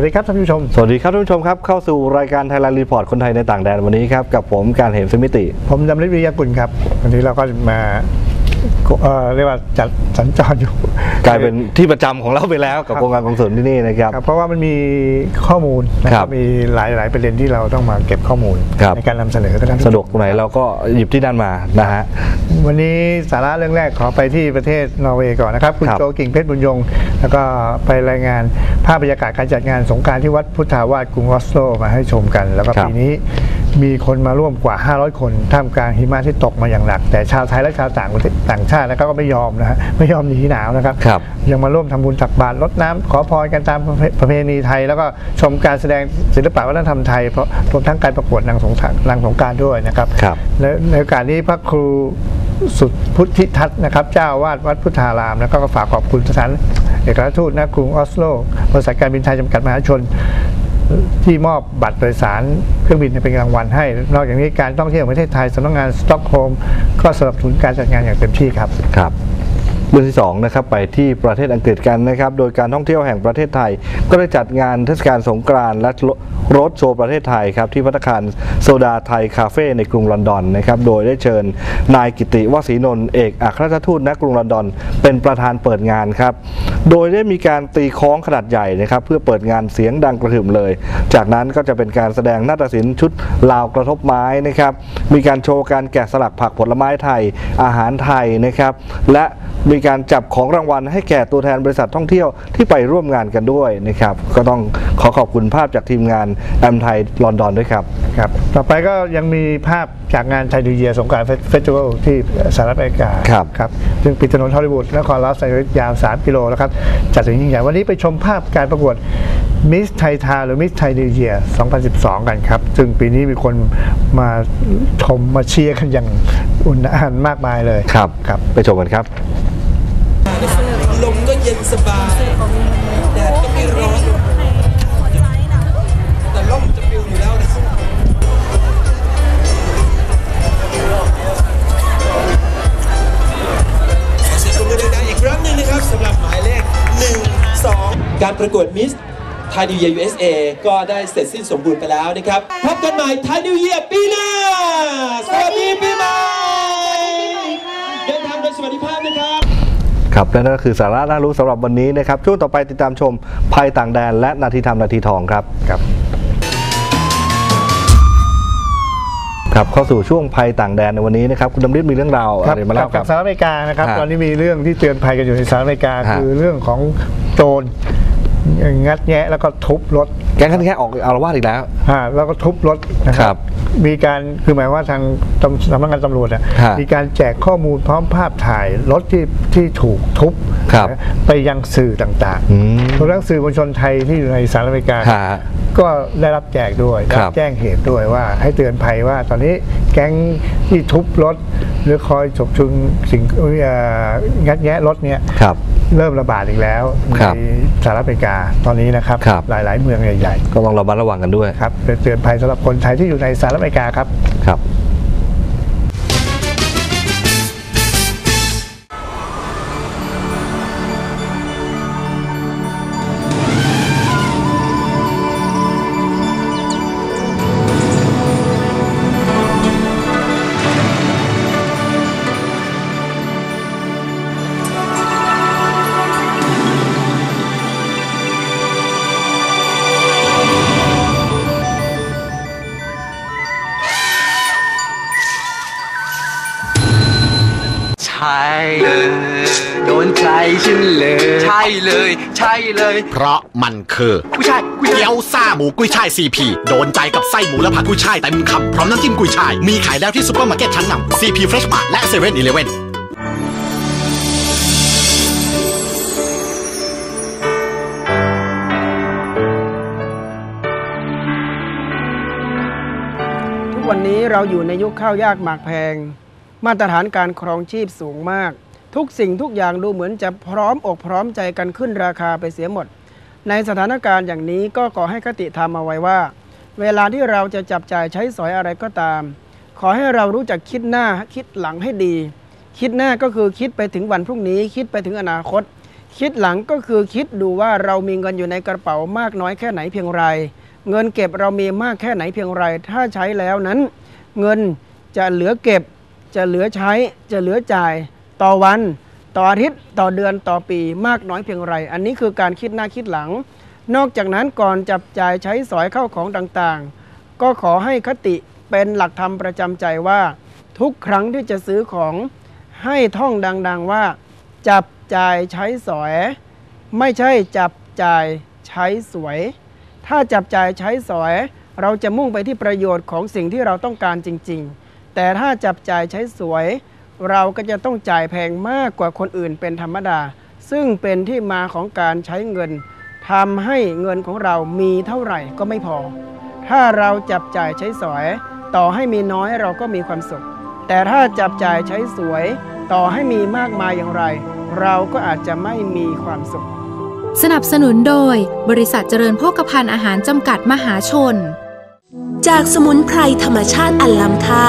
วัสดีครับท่านผู้ชม สวัสดีครับท่านผู้ชมครับ เข้าสู่รายการไทยแลนด์รีพอร์ตคนไทยในต่างแดนวันนี้ครับ กับผมการเห็นสมิติ ผมดำริวิริยากุลครับ วันนี้เราก็มา เอ่อเรียกว่าจัดสัญจรอยู่ กลายเป็นที่ประจำของเราไปแล้วกับโครงการกองสุนที่นี่นะครับ ครับเพราะว่ามันมีข้อมูลนะคครัรับบ มีหลายหลายประเด็นที่เราต้องมาเก็บข้อมูลครับ ในการนำเสนอกับท่านผู้ชมสะดวกตรงไหนเราก็หยิบที่นั่นมานะฮะ วันนี้สาระเรื่องแรกขอไปที่ประเทศนอร์เวย์ก่อนนะครับ คุณครับ โจกิ่งเพชรบุญยง แล้วก็ไปรายงานภาพบรรยากาศการจัดงานสงกรารที่วัดพุทธาวาสกรุงออสโลมาให้ชมกัน แล้วก็ครับ ปีนี้ มีคนมาร่วมกว่า 500 คนท่ามกลางหิมะที่ตกมาอย่างหนัก แต่ชาวไทยและชาวต่างประเทศต่างชาตินะครับก็ไม่ยอมนะฮะไม่ยอมหนีหนาวนะครับครับยังมาร่วมทำบุญตักบาตรรดน้ำขอพรกันตามประเพประเพณีไทย แล้วก็ชมการแสดงศิลปะวัฒนธรรมไทยเพราะรวมทั้งการประกวดนางสงกรานต์นางสงกรารด้วยนะครับครับและในโอกาสนี้พระครูสุดพุทธิทัศน์นะครับ เจ้าอาวาดวัดพุทธาราม แล้วก็ฝากขอบคุณสถานเอกอัครทูตณกรุงออสโลบริษัทการบินไทยจำกัดมหาชน ที่มอบบัตรโดยสารเครื่องบินเป็นรางวัลให้ นอกจากนี้การท่องเที่ยวประเทศไทยสำนักงานสต็อกโฮล์มก็สนับสนุนการจัดงานอย่างเต็มที่ครับครับเรื่องที่สองนะครับไปที่ประเทศอังกฤษกันนะครับ โดยการท่องเที่ยวแห่งประเทศไทย ก็ได้จัดงานเทศกาลสงกรานต์และรถโชว์ประเทศไทยครับที่พัตตาคารโซดาไทยคาเฟ่ในกรุงลอนดอนนะครับโดยได้เชิญนายกิติวสีนนท์เอกอัครราชทูตณกรุงลอนดอน เป็นประธานเปิดงานครับ โดยได้มีการตีคล้องขนาดใหญ่นะครับเพื่อเปิดงานเสียงดังกระหึ่มเลย จากนั้นก็จะเป็นการแสดงนาฏศิลป์ชุดลาวกระทบไม้นะครับ มีการโชว์การแกะสลักผักผลไม้ไทย อาหารไทยนะครับ และมีการจับของรางวัลให้แก่ตัวแทนบริษัทท่องเที่ยวที่ไปร่วมงานกันด้วยนะครับ ก็ต้องขอขอบคุณภาพจากทีมงานแอมไทยลอนดอนด้วยครับ ครับ ต่อไปก็ยังมีภาพจากงานไทยดูเยียสงกรารเฟสติวัลที่สหรัฐอเมริกาครับครับซึ่งปิดถนนฮอลลีวูดนครลอสแอนเจลิสยาว 3 กิโลนะครับจัดถึงยิ่งใหญ่วันนี้ไปชมภาพการประกวดมิสไทยทาหรือมิสไทยนิวเยีย2012 กันครับ ซึ่งปีนี้มีคนมาชมมาเชียร์กันอย่างอุ่นอันมากมายเลยครับครับ ไปชมกันครับ ลมก็เย็นสบาย ประกวดมิสไทยนิวเยีย USA ก็ได้เสร็จสิ้นสมบูรณ์ไปแล้วนะครับพบกันใหม่ไทยนิวเยียปีหน้า สวัสดีปีใหม่เดินทางโดยสวัสดิภาพนะครับครับและนั่นก็คือสาระน่ารู้สำหรับวันนี้นะครับ ช่วงต่อไปติดตามชมภัยต่างแดน และนาทีทำนาทีทองครับครับครับเข้าสู่ช่วงภัยต่างแดนในวันนี้นะครับคุณดำริศมีเรื่องราวครับอะไรมาเล่าคกัรับบสหรัฐอเมริกานะครับฮะตอนนี้มีเรื่องที่เตือนภัยกันอยู่ในสหรัฐอเมริกาฮะคือเรื่องของโจร งัดแงะแล้วก็ทุบรถแก๊งขันแค่ออกอารวาสอีกแล้วฮะแล้วก็ทุบรถนะคครัรับบมีการคือหมายว่าทางตำสำนักงานตำรวจอะฮะมีการแจกข้อมูลพร้อมภาพถ่ายรถที่ที่ถูกทุบครับนะไปยังสื่อต่างอืมๆรวมทั้งสื่อมวลชนไทยที่อยู่ในสหรัฐอเมริกา ฮะก็ได้รับแจกด้วยได้ครัรับบแจ้งเหตุด้วยว่าให้เตือนภัยว่าตอนนี้แก๊งที่ทุบรถ หรือคอยฉกชิงสิ่งเอ่องัดแงะรถเนี่ย ครับ เริ่มระบาดอีกแล้วครัในบสหรัฐอเมริกาตอนนี้นะครับ ครับ หลาย ๆ เมืองใหญ่ๆก็ต้องระมัดระวังกันด้วยครับเตือนภัยสำหรับคนไทยที่อยู่ในสหรัฐอเมริกาครับ ครับ ใช่เลย เพราะมันคือผู้ชายผู้ชายเกี๊ยวซ่าหมูกุ้ยช่ายซีพีโดนใจกับไส้หมูและผักกุ้ยช่ายเต็มคำพร้อมน้ำจิ้มกุ้ยช่าย มีขายแล้วที่ซุปเปอร์มาร์เก็ตชั้นนำซีพีเฟรชมาและเซเว่นอีเลเว่นทุกวันนี้เราอยู่ในยุคข้าวยากหมากแพง มาตรฐานการครองชีพสูงมาก ทุกสิ่งทุกอย่างดูเหมือนจะพร้อมอกพร้อมใจกันขึ้นราคาไปเสียหมด ในสถานการณ์อย่างนี้ก็ขอให้คติธรรมเอาไว้ว่า เวลาที่เราจะจับจ่ายใช้สอยอะไรก็ตาม ขอให้เรารู้จักคิดหน้าคิดหลังให้ดี คิดหน้าก็คือคิดไปถึงวันพรุ่งนี้ คิดไปถึงอนาคต คิดหลังก็คือคิดดูว่าเรามีเงินอยู่ในกระเป๋ามากน้อยแค่ไหนเพียงไร เงินเก็บเรามีมากแค่ไหนเพียงไร ถ้าใช้แล้วนั้น เงินจะเหลือเก็บ จะเหลือใช้ จะเหลือจ่าย ต่อวัน ต่ออาทิตย์ ต่อเดือนต่อปีมากน้อยเพียงไร อันนี้คือการคิดหน้าคิดหลัง นอกจากนั้นก่อนจับจ่ายใช้สอยเข้าของต่างๆ ก็ขอให้คติเป็นหลักธรรมประจำใจว่า ทุกครั้งที่จะซื้อของให้ท่องดัง ๆว่า จับจ่ายใช้สอย ไม่ใช่จับจ่ายใช้สวย ถ้าจับจ่ายใช้สอย เราจะมุ่งไปที่ประโยชน์ของสิ่งที่เราต้องการจริง ๆ แต่ถ้าจับจ่ายใช้สวย เราก็จะต้องจ่ายแพงมากกว่าคนอื่นเป็นธรรมดา ซึ่งเป็นที่มาของการใช้เงินทำให้เงินของเรามีเท่าไหร่ก็ไม่พอ ถ้าเราจับจ่ายใช้สอย ต่อให้มีน้อยเราก็มีความสุข แต่ถ้าจับจ่ายใช้สวย ต่อให้มีมากมายอย่างไร เราก็อาจจะไม่มีความสุข สนับสนุนโดย บริษัทเจริญโภคภัณฑ์อาหารจำกัดมหาชน จากสมุนไพรธรรมชาติอันล้ำค่า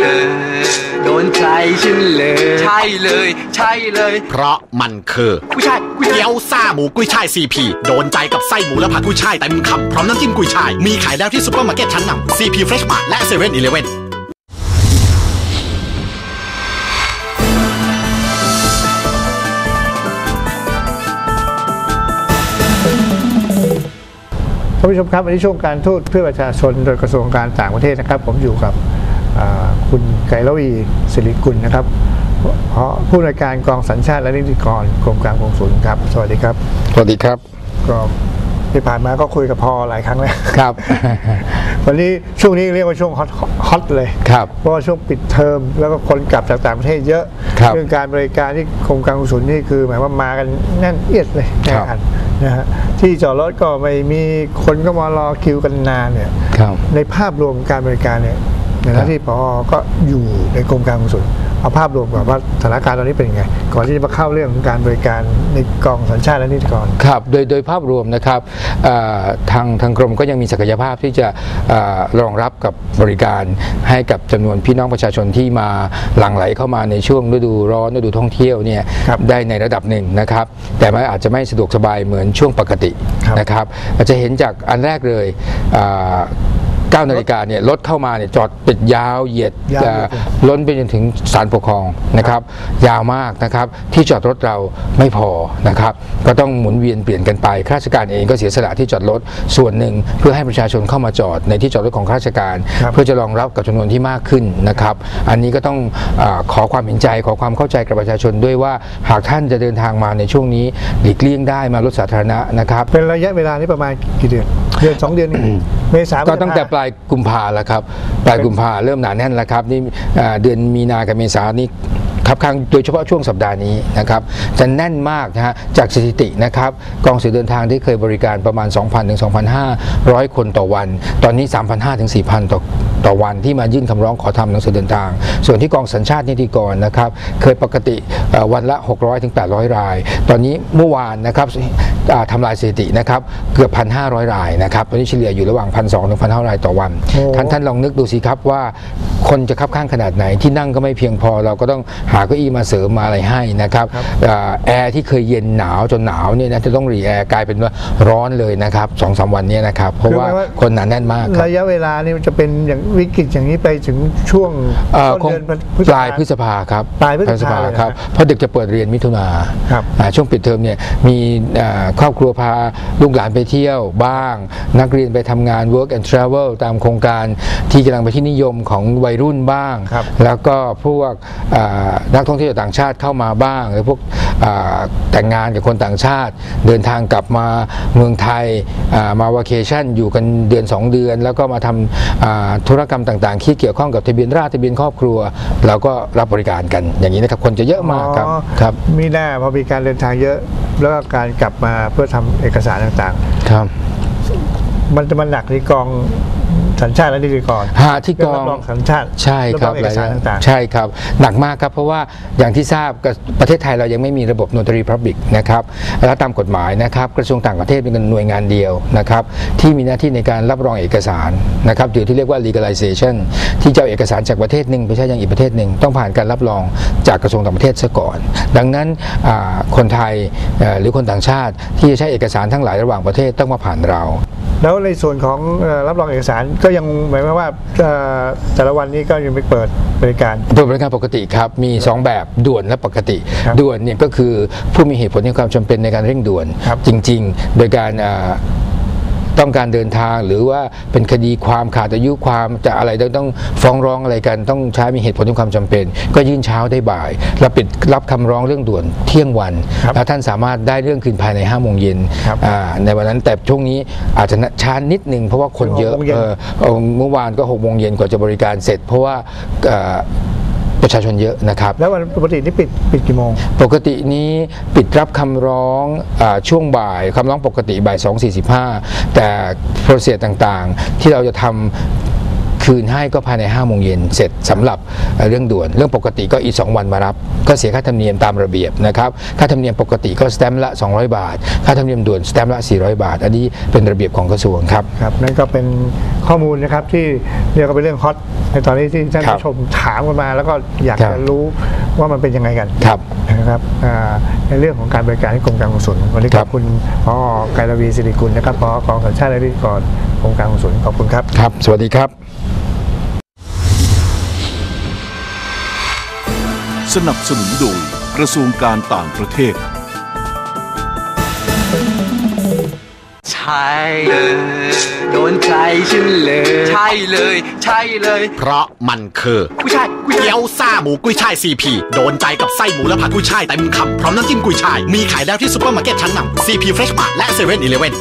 เลยโดนใจฉันเลย ใช่เลย ใช่เลยเพราะมันคือกุยช่ายกุยช่ายเกี๊ยวซ่าหมูกุ้ยช่ายซีพีโดนใจกับไส้หมูและผักกุ้ยช่ายเต็มคำพร้อมน้ำจิ้มกุ้ยช่าย มีขายแล้วที่ซุปเปอร์มาร์เก็ตชั้นนำซีพีเฟรชมาร์และเซเว่นอีเลฟเว่นท่านผู้ชมครับวันนี้ช่วงการทูตเพื่อประชาชนโดยกระทรวงการต่างประเทศนะครับ ผมอยู่กับอ่า คุณไกรลวีสิริกุลนะครับเพราะผู้อำนวยการกองสัญชาติและนิติกรกรมการกงสุลครับ สวัสดีครับ สวัสดีครับก็ที่ผ่านมาก็คุยกับพอหลายครั้งแล้วครับ วันนี้ช่วงนี้เรียกว่าช่วงฮอตฮอตเลยครับเพราะว่าช่วงปิดเทอมแล้วก็คนกลับจากต่างประเทศเยอะครับเรื่องการบริการที่กรมการกงสุลนี่คือหมายว่ามากันแน่นเอียดเลยแน่นอันนะฮะที่จอดรถก็ไม่มีคนก็มารอคิวกันนานเนี่ยครับในภาพรวมการบริการเนี่ย ในหครัน้าบที่พอก็อยู่ในกรมการกงสุลเอาภาพรวมก่อนว่าสถานการณ์ตอนนี้เป็นยังไง ก่อนที่จะมาเข้าเรื่องของการบริการในกองสัญชาติและนิติกรครับโดยโดยภาพรวมนะครับเอ่อทางทางกรมก็ยังมีศักยภาพที่จะเอ่อรองรับกับบริการให้กับจำนวนพี่น้องประชาชนที่มาหลั่งไหลเข้ามาในช่วงฤดูร้อนฤดูท่องเที่ยวเนี่ยครับได้ในระดับหนึ่งนะครับ แต่มันอาจจะไม่สะดวกสบายเหมือนช่วงปกติครับนะครับอาจจะเห็นจากอันแรกเลยอ่า 9นาฬิกาเนี่ยรถเข้ามาเนี่ยจอดติดยาวเหยียดยาวเหยียดเอ่อล้นไปจนถึงศาลปกครองนะครับ ยาวมากนะครับ ที่จอดรถเราไม่พอนะครับ ก็ต้องหมุนเวียนเปลี่ยนกันไปข้าราชการเองก็เสียสละที่จอดรถส่วนหนึ่งเพื่อให้ประชาชนเข้ามาจอดในที่จอดรถของข้าราชการ ครับ เพื่อจะรองรับกับจำนวนที่มากขึ้นนะครับ อันนี้ก็ต้องอาขอความเห็นใจขอความเข้าใจกับประชาชนด้วยว่าหากท่านจะเดินทางมาในช่วงนี้หลีกเลี่ยงได้มารถสาธารณะนะครับ เป็นระยะเวลานี้ประมาณกี่เดือน เดือนสองเดือนนี่เมษาก็ตั้งแต่ปลายกุมภาแล้วครับ ปลายกุมภาเริ่มหนาแน่นแล้วครับนี่อ่าเดือนมีนากับเมษานี่ ครับข้างโดยเฉพาะช่วงสัปดาห์นี้นะครับจะแน่นมากนะฮะจากสถิตินะครับกองสื่อเดินทางที่เคยบริการประมาณ 2,000ถึง2,500 คนต่อวัน ตอนนี้ 3,500ถึง4,000 ต่อต่อวันที่มายื่นคำร้องขอทำหนังสือเดินทาง ส่วนที่กองสัญชาตินิติกรนะครับเคยปกติเอ่อวันละ 600ถึง800 ราย ตอนนี้เมื่อวานนะครับอ่าทำลายสถิตินะครับเกือบ 1,500 รายนะครับตอนนี้เฉลี่ยอยู่ระหว่าง 1,200ถึง1,500 รายต่อวันโอ้ท่านท่านลองนึกดูสิครับว่า คนจะคับข้างขนาดไหนที่นั่งก็ไม่เพียงพอ เราก็ต้องหาเก้าอี้มาเสริมมาอะไรให้นะครับอ่าแอร์ที่เคยเย็นหนาวจนหนาวเนี่ยนะจะต้องรีแอร์กลายเป็นว่าร้อนเลยนะครับสองสามวันเนี้นะครับ เพราะว่าคนหนาแน่นมากครับระยะเวลานี่มันจะเป็นอย่างวิกฤตอย่างนี้ไปถึงช่วงเอ่อต้นคงเดือนปลายพฤษภาครับปลายพฤษภาเลยครับนะเพราะเด็กจะเปิดเรียนมิถุนาครับอ่าช่วงปิดเทอมเนี่ยมีอ่าครอบครัวพาลูกหลานไปเที่ยวบ้าง นักเรียนไปทำงาน work and travel ตามโครงการที่กำลังไปนที่นิยมของวัยวัยรุ่นบ้างครับแล้วก็พวกอ่านักท่องเที่ยวต่างชาติเข้ามาบ้างหรือพวกอ่าแต่งงานกับคนต่างชาติ เดินทางกลับมาเมืองไทยอ่ามาวาเคชั่นอยู่กันเดือน 2 เดือน แล้วก็มาทำอ่าธุรกรรมต่างๆ ที่เกี่ยวข้องกับทะเบียนราษฎร์ทะเบียนครอบครัว เราก็รับบริการกันอย่างนี้นะครับคนจะเยอะมากครับอ๋อครับมีหน้าพอมีการเดินทางเยอะแล้วก็การกลับมาเพื่อทำเอกสารต่างครับๆมันจะมันหนักที่กอง สัญชาติและนิติกรหาที่กองเรื่องรับรองสัญชาติใช่ครับเอกสารต่างๆใช่ครับ หนักมากครับเพราะว่าอย่างที่ทราบกับประเทศไทยเรายังไม่มีระบบ notary public นะครับแล้วตามกฎหมายนะครับ กระทรวงต่างประเทศเป็นหน่วยงานเดียวนะครับที่มีหน้าที่ในการรับรองเอกสารนะครับหรือที่เรียกว่า legalization ที่จะเอาเอกสารจากประเทศหนึ่งไปใช้ยังอีกประเทศหนึ่งต้องผ่านการรับรองจากกระทรวงต่างประเทศซะก่อน ดังนั้นอ่าคนไทยเอ่อหรือคนต่างชาติที่จะใช้เอกสารทั้งหลายระหว่างประเทศต้องมาผ่านเรา แล้วในส่วนของเอ่อรับรองเอกสารก็ยังหมายความว่าเอ่อแต่ละวันนี้ก็ยังไม่เปิดบริการโดยบริการปกติครับ มี 2 แบบด่วนและปกติครับด่วนเนี่ยก็คือผู้มีเหตุผลในความจำเป็นในการเร่งด่วนครับจริง ๆ โดยการอ่า ต้องการเดินทางหรือว่าเป็นคดีความขาดอายุความจะอะไรต้องต้องฟ้องร้องอะไรกัน ต้องใช้มีเหตุผลในความจำเป็น ก็ยื่นเช้าได้บ่ายเราปิดรับคำร้องเรื่องด่วนเที่ยงวันครับแล้วท่านสามารถได้เรื่องคืนภายใน5้าโมงเย็นครับอ่าในวันนั้นแต่ช่วงนี้อาจจะช้านิดนึงเพราะว่าคนเยอะหกโมงเย็นเออเออเมื่อวานก็6กโมงเย็นกว่าจะบริการเสร็จ เพราะว่าเอ่อ ประชาชนเยอะนะครับ แล้ววันปกตินี่ปิดปิดกี่โมง ปกตินี้ปิดรับคำร้องอาช่วงบ่ายคำร้องปกติบ่าย2.45 แต่โปรเซสต่างๆ ที่เราจะทำ คืนให้ก็ภายใน5โมงเย็นเสร็จสำหรับเอ่อเรื่องด่วน เรื่องปกติก็อีก 2 วันมารับ ก็เสียค่าธรรมเนียมตามระเบียบนะครับค่าธรรมเนียมปกติก็สแตมป์ละ 200 บาท ค่าธรรมเนียมด่วนสแตมป์ละ 400 บาท อันนี้เป็นระเบียบของกระทรวงครับครับนั่นก็เป็นข้อมูลนะครับที่เรียกว่าเป็นเรื่องฮอตในตอนนี้ที่ท่านครับผู้ชมถามกันมา แล้วก็อยากครับจะรู้ว่ามันเป็นยังไงกันครับนะครับอ่าในเรื่องของการบริการให้กรมการขนส่งวันนี้ขครัอบบคุณพอไกรวีสิริกุลนะครับพอกองสัญชาติและนิติกรกรมการขนส่งขอบคุณครับครับ สวัสดีครับ สนับสนุนโดยกระทรวงการต่างประเทศ ใช่เลยโดนใจฉันเลย ใช่เลย ใช่เลยเพราะมันคือผู้ชายผู้ชายเกี๊ยวซ่าหมูกุ้ยช่ายซีพีโดนใจกับไส้หมูและผักกุ้ยช่ายเต็มคำพร้อมน้ำจิ้มกุ้ยช่าย มีขายแล้วที่ซุปเปอร์มาร์เก็ตชั้นนำซีพีเฟรชมาและเซเว่นอีเลเว่น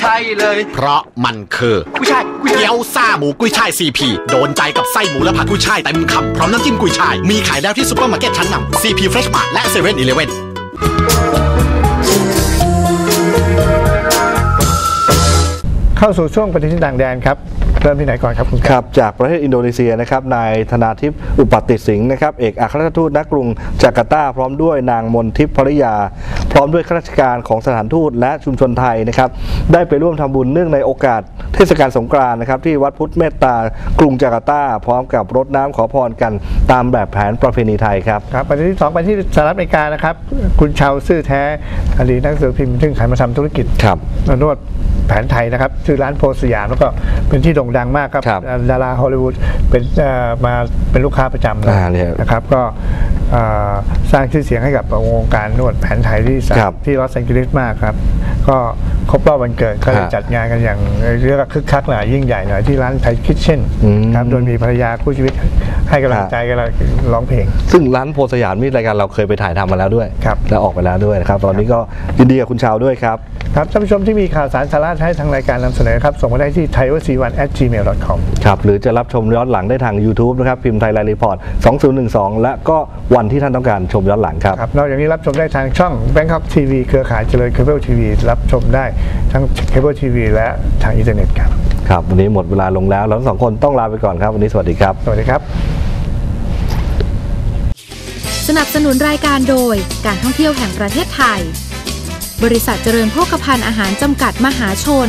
ใช่เลย เพราะมันคือผู้ชายผู้ชายเกี๊ยวซ่าหมูกุ้ยช่ายซีพีโดนใจกับไส้หมูและผักกุ้ยช่ายเต็มคำพร้อมน้ำจิ้มกุ้ยช่าย มีขายแล้วที่ซุปเปอร์มาร์เก็ตชั้นนำซีพีเฟรชมาและเซเว่นอีเลเว่นเข้าสู่ช่วงปฏิทินต่างแดนครับเริ่มที่ไหนก่อนครับคุณครับ จากประเทศอินโดนีเซียนะครับนายธนาทิพย์อุปัติสิงห์นะครับเอกอัครราชทูตณกรุงจาการ์ตาพร้อมด้วยนางมนทิพย์ภริยา พร้อมด้วยข้าราชการของสถานทูตและชุมชนไทยนะครับ ได้ไปร่วมทำบุญเนื่องในโอกาสเทศกาลสงกรานต์นะครับ ที่วัดพุทธเมตตากรุงจาการ์ตา พร้อมกับรดน้ำขอพรกันตามแบบแผนประเพณีไทยครับครับประเด็นที่สองไปที่สหรัฐอเมริกานะครับ คุณชาวซื่อแท้อดีตนักสือพิมพ์ซึ่งขายมาทำธุรกิจครับนวดแผนไทยนะครับชื่อร้านโพสยามแล้วก็เป็นที่โด่งดังมากครับครับดาราฮอลลีวูดเป็นเอ่อมาเป็นลูกค้าประจำเลยอ่าเนี่ยนะครับ ก็เอ่อสร้างชื่อเสียงให้กับวงการนวดแผนไทยที่สหครับที่ลอสแองเจลิสมากครับ ก็ครบรอบวันเกิดก็เลยฮะจัดงานกันอย่างเรียกว่าคึกคักหน่อยยิ่งใหญ่หน่อยที่ร้านไทยคิทเช่นอืม ครับโดยมีภรรยาคู่ชีวิตให้กำลังฮะใจกันแล้วร้องเพลง ซึ่งร้านโพสยามนี่รายการเราเคยไปถ่ายทำมาแล้วด้วย ครับ แล้วออกไปแล้วด้วยนะครับ ตอนนี้ก็ยินดีกับคุณชาวด้วยครับ ครับท่านผู้ชมที่มีข่าวสารสาระให้ทางรายการนำเสนอครับส่งมาได้ที่ thaiwc1 at gmail.com ครับ หรือจะรับชมย้อนหลังได้ทาง YouTube นะครับ พิมพ์ไทยไลน์รีพอร์ต 2012 และก็วันที่ท่านต้องการชมย้อนหลังครับ ครับนอกจากนี้รับชมได้ทางช่อง Bangkok TV เครือข่ายเจริญเคเบิลทีวีรับชมได้ทั้งเคเบิลทีวีและทางอินเทอร์เน็ตครับ ครับ วันนี้หมดเวลาลงแล้วเราทั้งสองคนต้องลาไปก่อนครับ วันนี้สวัสดีครับ สวัสดีครับ สนับสนุนรายการโดยการท่องเที่ยวแห่งประเทศไทย บริษัทเจริญโภคภัณฑ์อาหารจำกัดมหาชน